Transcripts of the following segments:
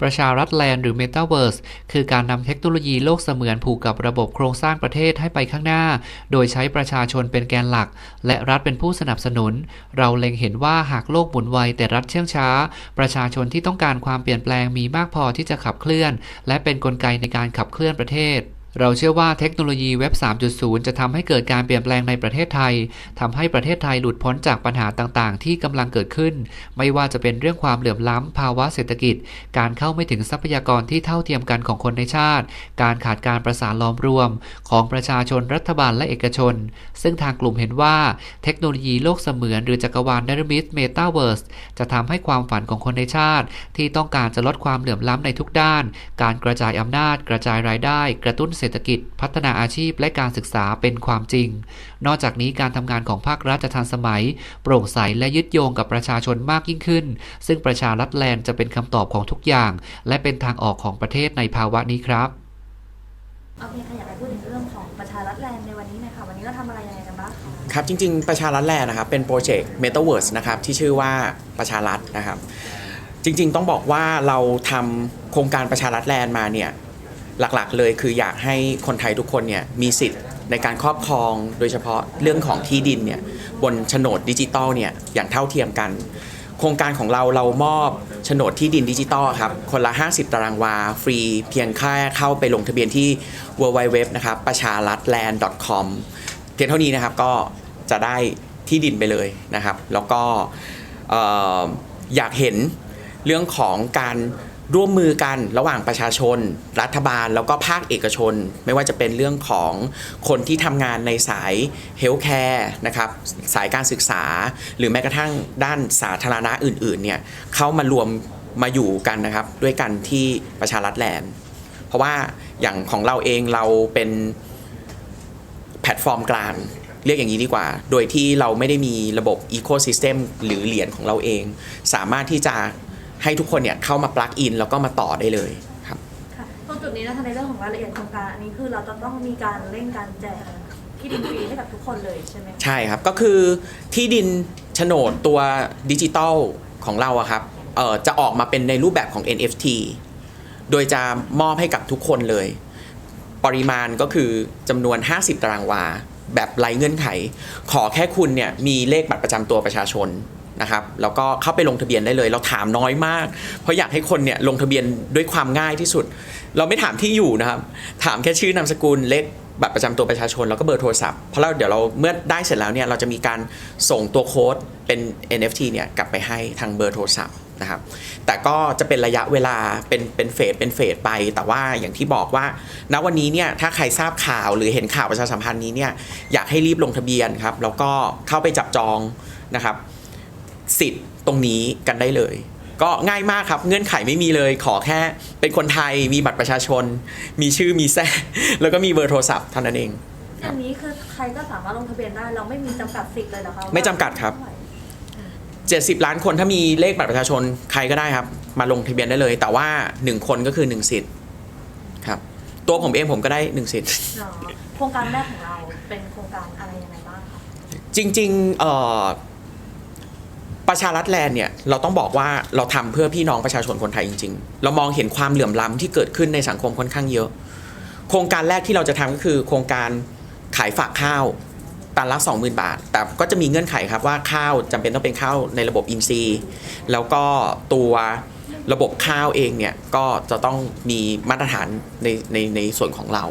ประชารัฐแลนด์หรือ Metaverse คือการนำเทคโนโลยีโลกเสมือนผูกกับระบบโครงสร้างประเทศให้ไปข้างหน้า โดยใช้ประชาชนเป็นแกนหลัก และรัฐเป็นผู้สนับสนุน เราเล็งเห็นว่าหากโลกหมุนไวแต่รัฐเชื่องช้า ประชาชนที่ต้องการความเปลี่ยนแปลงมีมากพอที่จะขับเคลื่อน และเป็นนกลไกในการขับเคลื่อนประเทศ เราเชื่อว่าเทคโนโลยีเว็บ 3.0 จะทำให้เกิดการเปลี่ยนแปลงในประเทศไทยทำให้ประเทศไทยหลุดพ้นจากปัญหาต่างๆ ที่กำลังเกิดขึ้น ไม่ว่าจะเป็นเรื่องความเหลื่อมล้ำภาวะเศรษฐกิจ การเข้าไม่ถึงทรัพยากรที่เท่าเทียมกันของคนในชาติ การขาดการประสานล้อมรวม ของประชาชนรัฐบาลและเอกชน ซึ่งทางกลุ่มเห็นว่า เทคโนโลยีโลกเสมือนหรือจักรวาลเนรมิตเมตาเวิร์สจะทำให้ความฝันของคนในชาติ ที่ต้องการจะลดความเหลื่อมล้ำในทุกด้าน การกระจายอำนาจ กระจายรายได้ กระตุ้นเศรษฐกิจ พัฒนาอาชีพและการศึกษาเป็นความจริง นอกจากนี้การทำงานของภาครัฐจะทันสมัย โปร่งใสและยึดโยงกับประชาชนมากยิ่งขึ้น ซึ่งประชารัฐแลนด์จะเป็นคำตอบของทุกอย่าง และเป็นทางออกของประเทศในภาวะนี้ครับโอเคค่ะอยากให้พูดถึงเรื่องของประชารัฐแลนด์ในวันนี้หนะคะวันนี้เราทำอะไรยังไงกันบ้างคะครับจริง ๆ ประชารัฐแลนด์นะครับเป็นโปรเจกต์ Metaverse นะครับที่ชื่อว่าประชารัฐนะครับจริงๆ ต้องบอกว่าเราทำโครงการประชารัฐแลนด์มาเนี่ย หลักๆ เลยคืออยากให้คนไทยทุกคนเนี่ยมีสิทธิ์ในการครอบครองโดยเฉพาะเรื่องของที่ดินเนี่ยบนโฉนดดิจิตอลเนี่ยอย่างเท่าเทียมกัน โครงการของเราเรามอบโฉนดที่ดินดิจิตอลครับคนละ 50 ตารางวา ฟรีเพียงแค่เข้าไปลงทะเบียนที่ www นะครับประชารัฐ land com เพียงเท่านี้นะครับก็จะได้ที่ดินไปเลยนะครับ แล้วก็เอ่ออยากเห็นเรื่องของการ ร่วมมือกันระหว่างประชาชน รัฐบาลแล้วก็ภาคเอกชน ไม่ว่าจะเป็นเรื่องของคนที่ทำงานในสายเฮลท์แคร์นะครับสายการศึกษา หรือแม้กระทั่งด้านสาธารณะอื่นๆเนี่ยเข้ามารวมมาอยู่กันนะครับ ด้วยกันที่ประชารัฐแลนด์ เพราะว่าอย่างของเราเองเราเป็นแพลตฟอร์มกลางเรียกอย่างนี้ดีกว่า โดยที่เราไม่ได้มีระบบ Ecosystem หรือเหรียญของเราเอง สามารถที่จะ ให้ทุกคนเนี่ยเข้ามาปลักอินแล้วก็มาต่อได้เลยครับค่ะตรงจุดนี้นะคะในเรื่องของรายละเอียดโครงการอันนี้คือเราจะต้องมีการเร่งการแจกที่ดินฟรีให้กับทุกคนเลยใช่ไหมคะใช่ครับก็คือที่ดินโฉนดตัวดิจิตอลของเราอะครับเอ่อจะออกมาเป็นในรูปแบบของ NFT โดยจะมอบให้กับทุกคนเลย ปริมาณก็คือจำนวน 50 ตารางวา แบบไร้เงื่อนไข ขอแค่คุณเนี่ยมีเลขบัตรประจำตัวประชาชน นะครับแล้วก็เข้าไปลงทะเบียนได้เลย เราถามน้อยมาก เพราะอยากให้คนเนี่ยลงทะเบียนด้วยความง่ายที่สุด เราไม่ถามที่อยู่นะครับ ถามแค่ชื่อนามสกุลเลขบัตรประจำตัวประชาชนแล้วก็เบอร์โทรศัพท์เพราะเราเดี๋ยวเราเมื่อได้เสร็จแล้วเนี่ยเราจะมีการส่งตัวโค้ดเป็น NFT เนี่ยกลับไปให้ทางเบอร์โทรศัพท์นะครับแต่ก็จะเป็นระยะเวลาเป็นเป็นเฟสเป็นเฟสไป แต่ว่าอย่างที่บอกว่า ณวันนี้เนี่ยถ้าใครทราบข่าวหรือเห็นข่าวประชาสัมพันธ์นี้เนี่ยอยากให้รีบลงทะเบียนครับแล้วก็เข้าไปจับจองนะครับ สิทธิ์ตรงนี้กันได้เลย ก็ง่ายมากครับเงื่อนไขไม่มีเลย ขอแค่เป็นคนไทยมีบัตรประชาชน มีชื่อมีแท้แล้วก็มีเบอร์โทรศัพท์เท่านั้นเอง อันนี้คือใครก็สามารถลงทะเบียนได้ เราไม่มีจำกัดสิทธิ์เลยเหรอคะไม่จำกัดครับ 70 ล้านคนถ้ามีเลขบัตรประชาชนใครก็ได้ครับ มาลงทะเบียนได้เลย แต่ว่า 1 คนก็คือ 1 สิทธิ์ครับ ตัวผมเองผมก็ได้ 1 สิทธิ์หรอโครงการแรกของเราเป็นโครงการอะไรยังไงบ้างคะจริงๆเอ่อ ประชารัฐแลนด์เนี่ยเราต้องบอกว่าเราทำเพื่อพี่น้องประชาชนคนไทยจริง ๆ เรามองเห็นความเหลื่อมล้ำที่เกิดขึ้นในสังคมค่อนข้างเยอะ โครงการแรกที่เราจะทำก็คือ โครงการขายฝากข้าวตันละ20,000 บาท แต่ก็จะมีเงื่อนไขครับว่าข้าวจำเป็นต้องเป็นข้าวในระบบอินทรีย์ แล้วก็ตัวระบบข้าวเองเนี่ยก็จะต้องมีมาตรฐานในในในส่วนของเรา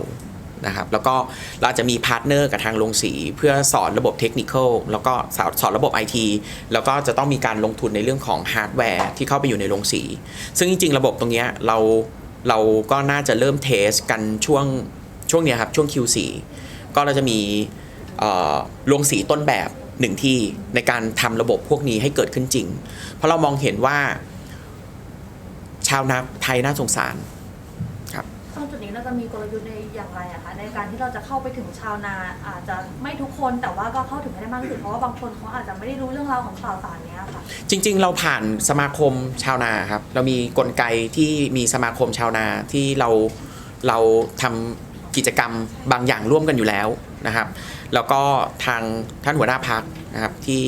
นะครับแล้วก็เราจะมีพาร์ทเนอร์กับทางโรงสี เพื่อสอนระบบเทคนิคแล้วก็สอนระบบ IT แล้วก็จะต้องมีการลงทุนในเรื่องของฮาร์ดแวร์ที่เข้าไปอยู่ในโรงสี ซึ่งจริง ๆ ระบบตรงนี้เราเราก็น่าจะเริ่มเทสกันช่วงช่วงนี้ครับช่วง Q4 ก็เราจะมีโรงสีต้นแบบหนึ่งที่ในการทำระบบพวกนี้ให้เกิดขึ้นจริง เพราะเรามองเห็นว่าชาวนาไทยน่าสงสาร รงจุดนี้เราจะมีกลยุทธ์ในอย่างไรอะคะในการที่เราจะเข้าไปถึงชาวนาอาจจะไม่ทุกคนแต่ว่าก็เข้าถึงให้ได้มากที่สุดเพราะว่าบางคนเขาอาจจะไม่ได้รู้เรื่องราวของข่าวสารเนี้ยค่ะ จริง ๆ เราผ่านสมาคมชาวนาครับ เรามีกลไกที่มีสมาคมชาวนาที่เราเราทำกิจกรรมบางอย่างร่วมกันอยู่แล้วนะครับ แล้วก็ทางท่านหัวหน้าพักนะครับที่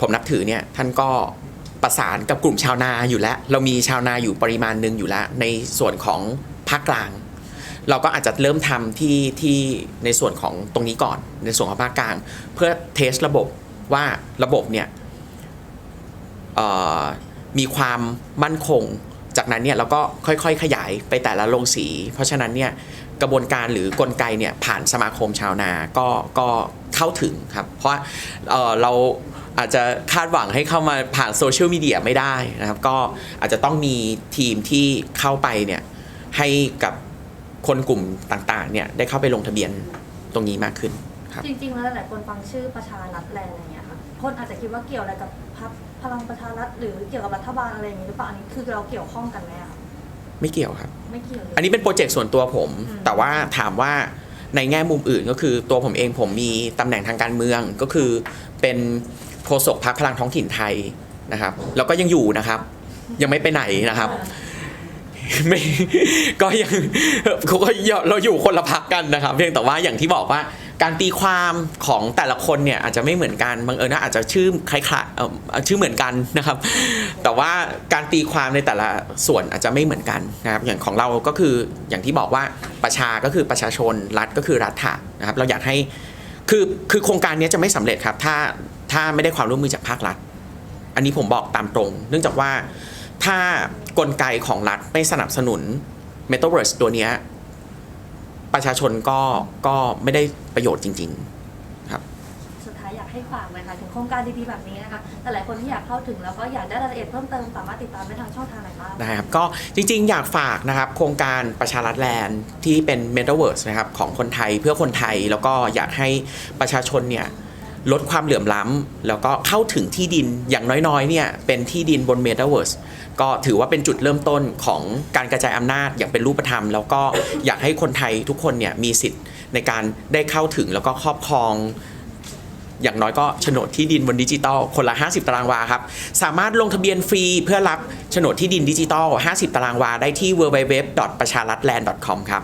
ผมนับถือเนี่ยท่านก็ประสานกับกลุ่มชาวนาอยู่แล้ว เรามีชาวนาอยู่ปริมาณหนึ่งอยู่แล้ว ในส่วนของ ภาคกลาง เราก็อาจจะเริ่มทำที่ที่ในส่วนของตรงนี้ก่อน ในส่วนของภาคกลาง เพื่อเทสระบบว่าระบบเนี่ยมีความมั่นคง จากนั้นเนี่ยเราก็ค่อยๆ ขยายไปแต่ละโรงสี เพราะฉะนั้นเนี่ยกระบวนการหรือกลไกเนี่ยผ่านสมาคมชาวนาก็ก็เข้าถึงครับ เพราะว่าเเราอาจจะคาดหวังให้เข้ามาผ่านโซเชียลมีเดียไม่ได้นะครับ ก็อาจจะต้องมีทีมที่เข้าไปเนี่ย ให้กับคนกลุ่มต่างๆ เนี่ยได้เข้าไปลงทะเบียนตรงนี้มากขึ้นครับจริงๆแล้วหลายๆคนฟังชื่อประชารัฐแลนด์อะไรเงี้ยค่ะคนอาจจะคิดว่าเกี่ยวอะไรกับพรรคพลังประชารัฐหรือเกี่ยวกับรัฐบาลอะไรอย่างนี้หรือเปล่าอันนี้คือเราเกี่ยวข้องกันไหมอะคะไม่เกี่ยวครับ ไม่เกี่ยวเลย อันนี้เป็นโปรเจกต์ส่วนตัวผม อืม แต่ว่าถามว่าในแง่มุมอื่นก็คือตัวผมเองผมมีตำแหน่งทางการเมืองก็คือเป็นโฆษกพรรคพลังท้องถิ่นไทยนะครับแล้วก็ยังอยู่นะครับ ยังไม่ไปไหนนะครับ ไม่ก็ยังเขาก็เราอยู่คนละพักกันนะครับ เพียงแต่ว่าอย่างที่บอกว่าการตีความของแต่ละคนเนี่ยอาจจะไม่เหมือนกันบางเอิญนะอาจจะชื่อคล้ายๆชื่อเหมือนกันนะครับ แต่ว่าการตีความในแต่ละส่วนอาจจะไม่เหมือนกันนะครับอย่างของเราก็คืออย่างที่บอกว่าประชาก็คือประชาชนรัฐก็คือรัฐะนะครับเราอยากให้คือคือโครงการนี้จะไม่สำเร็จครับถ้าถ้าไม่ได้ความร่วมมือจากภาครัฐ อันนี้ผมบอกตามตรง เนื่องจากว่าถ้า กลไกของรัฐไม่สนับสนุน Metaverse ตัวเนี้ยประชาชนก็ก็ไม่ได้ประโยชน์จริงๆสุดท้ายอยากให้ฝากเลยค่ะถึงโครงการดีๆแบบนี้นะคะแต่หลายคนที่อยากเข้าถึงแล้วก็อยากได้รายละเอียดเพิ่มเติมสามารถติดตามได้ทางช่องทางไหนบ้างนะครับ ก็จริง ๆ อยากฝากนะครับ โครงการประชารัฐแลนด์ที่เป็น Metaverse นะครับของคนไทยเพื่อคนไทยแล้วก็อยากให้ประชาชนเนี่ย ลดความเหลื่อมล้ำแล้วก็เข้าถึงที่ดินอย่างน้อยๆเนี่ยเป็นที่ดินบน Metaverse ก็ถือว่าเป็นจุดเริ่มต้นของการกระจายอำนาจอย่างเป็นรูปธรรม แล้วก็อยากให้คนไทยทุกคนเนี่ยมีสิทธิ์ในการได้เข้าถึงแล้วก็ครอบครองอย่างน้อยก็โฉนดที่ดินบนดิจิตอลคนละ 50 ตารางวาครับ สามารถลงทะเบียนฟรีเพื่อรับโฉนดที่ดินดิจิตอล 50 ตารางวาได้ที่ www. ประชารัฐ land.com ครับ